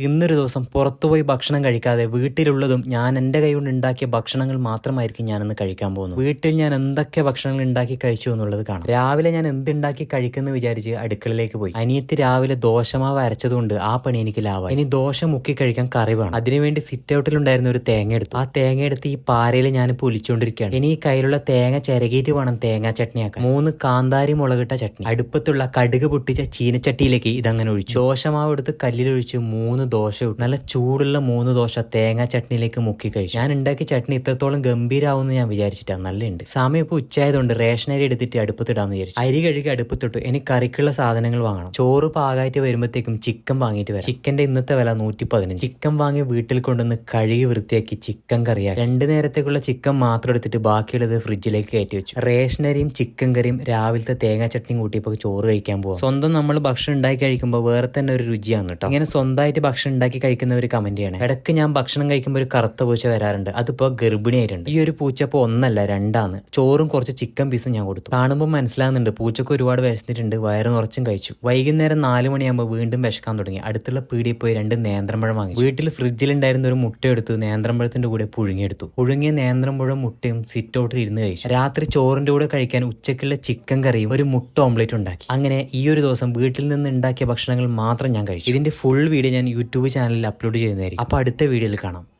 ഇന്നൊരു ദിവസം പുറത്തുപോയി ഭക്ഷണം കഴിക്കാതെ വീട്ടിലുള്ളതും ഞാൻ എന്റെ കൈ കൊണ്ട് ഉണ്ടാക്കിയ ഭക്ഷണങ്ങൾ മാത്രമായിരിക്കും ഞാനിന്ന് കഴിക്കാൻ പോകുന്നത്. വീട്ടിൽ ഞാൻ എന്തൊക്കെ ഭക്ഷണങ്ങൾ ഉണ്ടാക്കി കഴിച്ചു എന്നുള്ളത് കാണാം. രാവിലെ ഞാൻ എന്തുണ്ടാക്കി കഴിക്കുന്നു വിചാരിച്ച് അടുക്കളയിലേക്ക് പോയി. അനിയത്തി രാവിലെ ദോശമാവ് അരച്ചതുകൊണ്ട് ആ പണി എനിക്ക് ലാഭം ഇനി ദോശ മുക്കി കഴിക്കാൻ കറി വേണം. അതിനുവേണ്ടി സിറ്റ് ഔട്ടിലുണ്ടായിരുന്ന ഒരു തേങ്ങ എടുത്തു. ആ തേങ്ങ എടുത്ത് ഈ പാരയിൽ ഞാൻ പൊലിച്ചുകൊണ്ടിരിക്കുകയാണ് ഇനി ഈ കയ്യിലുള്ള തേങ്ങ ചിരകിയിട്ട് വേണം തേങ്ങ ചട്നിയാക്കാൻ മൂന്ന് കാന്താരി മുളകിട്ട ചട്നി. അടുപ്പത്തുള്ള കടുക് പൊട്ടിച്ച ചീനച്ചട്ടിയിലേക്ക് ഇതങ്ങനെ ഒഴിച്ചു. ദോശമാവ് എടുത്ത് കല്ലിലൊഴിച്ച് മൂന്ന് ദോശ നല്ല ചൂടുള്ള മൂന്ന് ദോശ തേങ്ങാ ചട്നിയിലേക്ക് മുക്കി കഴിച്ചു. ഞാൻ ഉണ്ടാക്കിയ ചട്നി ഇത്രത്തോളം ഗംഭീരാവുമെന്ന് ഞാൻ വിചാരിച്ചിട്ടാണ് നല്ലുണ്ട്. സമയം ഇപ്പോൾ ഉച്ചയായതുകൊണ്ട് റേഷൻ അരി എടുത്തിട്ട് അടുപ്പത്തിടാന്ന് വിചാരിച്ചു. അരി കഴുകി അടുപ്പത്തിട്ടു. എനിക്ക് കറിക്കുള്ള സാധനങ്ങൾ വാങ്ങണം. ചോറ് പാകായിട്ട് വരുമ്പോഴത്തേക്കും ചിക്കൻ വാങ്ങിയിട്ട് വരാം. ചിക്കന്റെ ഇന്നത്തെ വില നൂറ്റി പതിനഞ്ച് ചിക്കൻ വാങ്ങി വീട്ടിൽ കൊണ്ടുവന്ന് കഴുകി വൃത്തിയാക്കി ചിക്കൻ കറിയാക്കി. രണ്ട് നേരത്തേക്കുള്ള ചിക്കൻ മാത്രം എടുത്തിട്ട് ബാക്കിയുള്ളത് ഫ്രിഡ്ജിലേക്ക് കയറ്റി വെച്ചു. റേഷനരിയും ചിക്കൻ കറിയും രാവിലത്തെ തേങ്ങാ ചട്നിയും കൂട്ടിയപ്പോൾ ചോറ് കഴിക്കാൻ പോകും സ്വന്തം നമ്മൾ ഭക്ഷണം ഉണ്ടാക്കി കഴിക്കുമ്പോൾ വേറെ തന്നെ ഒരു രുചിയാണ് കേട്ടോ. ഇങ്ങനെ സ്വന്തമായിട്ട് ഭക്ഷണം ഉണ്ടാക്കി കഴിക്കുന്നവർ കമന്റ് ചെയ്യണം ഇടയ്ക്ക് ഞാൻ ഭക്ഷണം കഴിക്കുമ്പോൾ ഒരു കറുത്ത പൂച്ച വരാറുണ്ട്. അതിപ്പോ ഗർഭിണിയായിട്ടുണ്ട്. ഈ ഒരു പൂച്ച ഇപ്പോൾ ഒന്നല്ല രണ്ടാണ്. ചോറും കുറച്ച് ചിക്കൻ പീസും ഞാൻ കൊടുത്തു. കാണുമ്പോൾ മനസ്സിലാകുന്നുണ്ട് പൂച്ചക്ക് ഒരുപാട് വിശന്നിട്ടുണ്ട് വയറ് നിറച്ചും കഴിച്ചു. വൈകുന്നേരം നാല് മണിയാകുമ്പോൾ വീണ്ടും വിശക്കാൻ തുടങ്ങി. അടുത്തുള്ള പീടിയിൽ പോയി രണ്ട് നേന്ത്രമ്പഴം വാങ്ങി. വീട്ടിൽ ഫ്രിഡ്ജിലുണ്ടായിരുന്ന ഒരു മുട്ട എടുത്ത് നേന്ത്രമ്പഴത്തിന്റെ കൂടെ പുഴുങ്ങിയെടുത്തു. പുഴുങ്ങിയ നേന്ത്രമ്പഴം മുട്ടയും സിറ്റോട്ടിൽ ഇരുന്ന് കഴിച്ചു. രാത്രി ചോറിന്റെ കൂടെ കഴിക്കാൻ ഉച്ചക്കുള്ള ചിക്കൻ കറിയും ഒരു മുട്ട ഓംലേറ്റ് ഉണ്ടാക്കി. അങ്ങനെ ഈ ഒരു ദിവസം വീട്ടിൽ നിന്ന് ഉണ്ടാക്കിയ ഭക്ഷണങ്ങൾ മാത്രം ഞാൻ കഴിച്ചു. ഇതിന്റെ ഫുൾ വീഡിയോ ഞാൻ യൂട്യൂബ് ചാനലിൽ അപ്ലോഡ് ചെയ്യുന്നതായിരിക്കും. അപ്പോൾ അടുത്ത വീഡിയോയിൽ കാണാം.